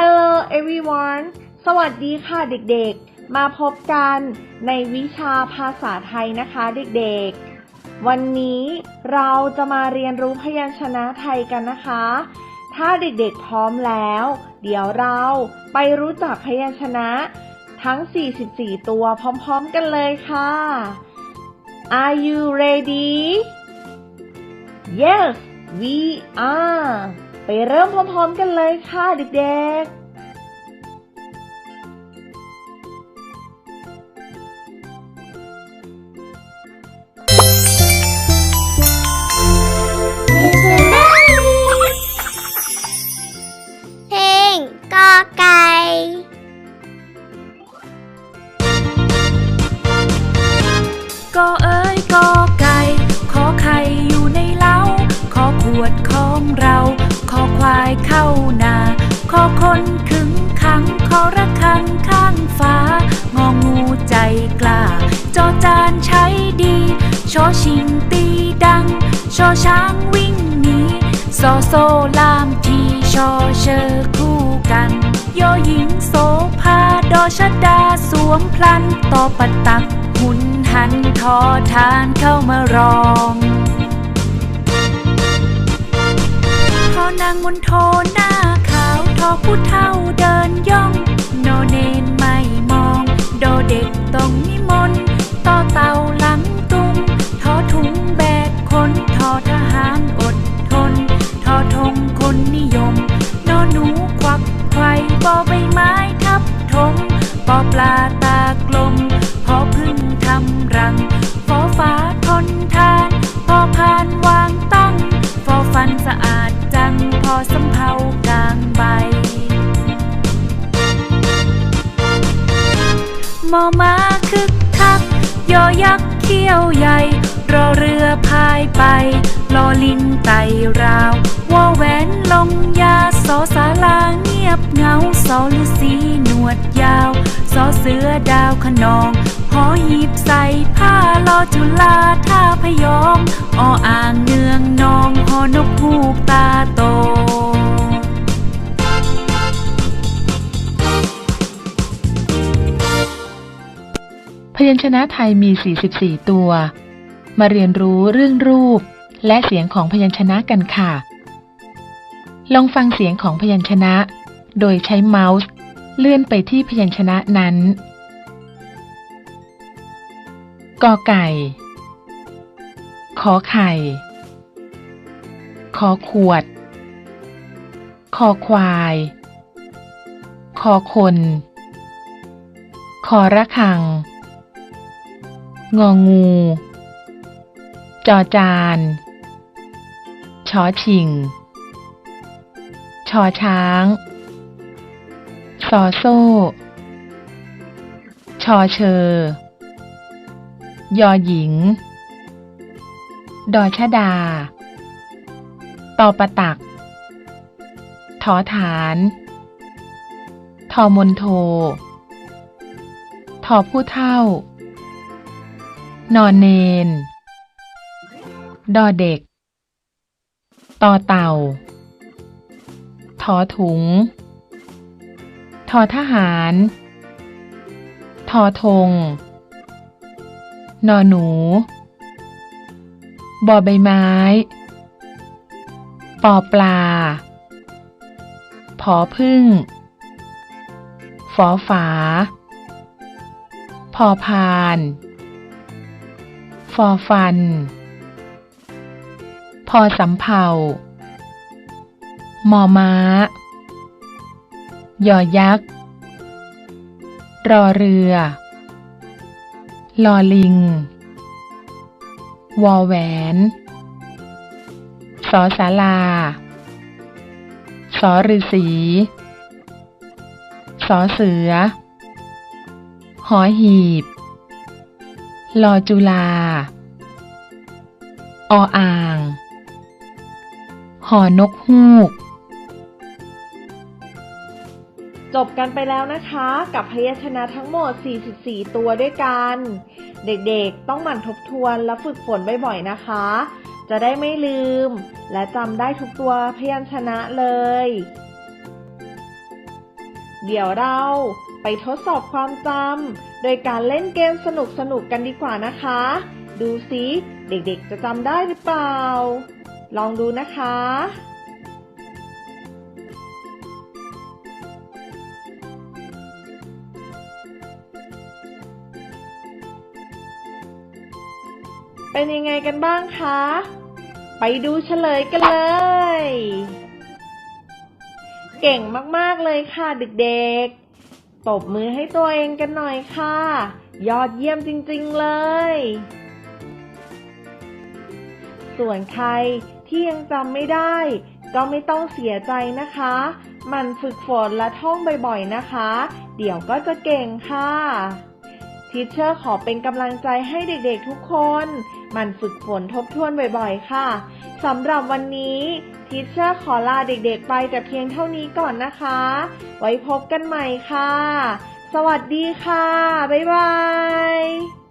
Hello everyone สวัสดีค่ะเด็กๆ มาพบกันในวิชาภาษาไทยนะคะเด็กๆ วันนี้เราจะมาเรียนรู้พยัญชนะไทยกันนะคะ ถ้าเด็กๆพร้อมแล้ว เดี๋ยวเราไปรู้จักพยัญชนะทั้ง 44 ตัวพร้อมๆกันเลยค่ะ Are you ready Yes we are ไปเริ่มพร้อมๆกันเลยค่ะเด็กๆเพลงกอก่ก เข้านาขอคนขึงขังขอระคังข้างฟ้างองูใจกล้า จอจานใช้ดีชอชิงตีดัง ชอช้างวิ่งหนีซอโซลามทีชอเชอคู่กันยอหญิงโสภาดอชดาสวมพลันต่อปะตักหุนหันทอทานเข้ามารอง นางมนโทหน้าขาวทอผู้เท่าเดินายไปลอลิงไตราววอแหวนลงยาสอสาลาเงียบเงาสอฤาษีหนวดยาวสอเสือดาวขนองหอหีบใส่ผ้าลอจุลาท่าพยอมออ่างเนืองนองหอนกฮูกตาโตพยัญชนะไทยมี 44 ตัว มาเรียนรู้เรื่องรูป และเสียงของพยัญชนะกันค่ะ ลองฟังเสียงของพยัญชนะ โดยใช้เมาส์เลื่อนไปที่พยัญชนะนั้นกอไก่ ขอไข่ ขอขวด คอควาย คอคน คอระคัง งองู จอจานชอชิง ชอช้าง ซอโซ่ ชอเชอยอหญิง ดอชดา ตอประตัก ทอฐาน ทอมนโท ทอผู้เท่า นอนเนน ดอเด็ก ต่อเต่าทอถุง ทอทหาร ทอธง นอหนู บอใบไม้ ปอปลา ผอพึ่ง ฝอฝา พอพาน ฟอฟัน พอสำเภามอม้า ยอยักษ์ รอเรือ ลอลิง วอแหวน สอสาลา สอฤาษี สอเสือ หอหีบ ลอจุลา ออ่าง หอนกฮูก จบกันไปแล้วนะคะ กับพยัญชนะทั้งหมด 44 ตัวด้วยกัน เด็กๆ ต้องหมั่นทบทวนและฝึกฝนบ่อยๆ นะคะ จะได้ไม่ลืม และจำได้ทุกตัวพยัญชนะเลย เดี๋ยวเราไปทดสอบความจำโดยการเล่นเกมสนุกๆกันดีกว่านะคะ ดูสิเด็กๆจะจำได้หรือเปล่า ลองดูนะคะ เป็นยังไงกันบ้างคะ ไปดูเฉลยกันเลย เก่งมากๆเลยค่ะเด็กๆ ตบมือให้ตัวเองกันหน่อยค่ะ ยอดเยี่ยมจริงๆเลยส่วนใคร ที่ยังจำไม่ได้ ก็ไม่ต้องเสียใจนะคะ มันฝึกฝนและท่องบ่อยๆนะคะ เดี๋ยวก็จะเก่งค่ะทีเชอร์ขอเป็นกำลังใจให้เด็กๆทุกคน มันฝึกฝนทบทวนบ่อยๆ ค่ะสำหรับวันนี้ทีเชอร์ขอลาเด็กๆไปแต่เพียงเท่านี้ก่อนนะคะ ไว้พบกันใหม่ค่ะ สวัสดีค่ะ บ๊ายบาย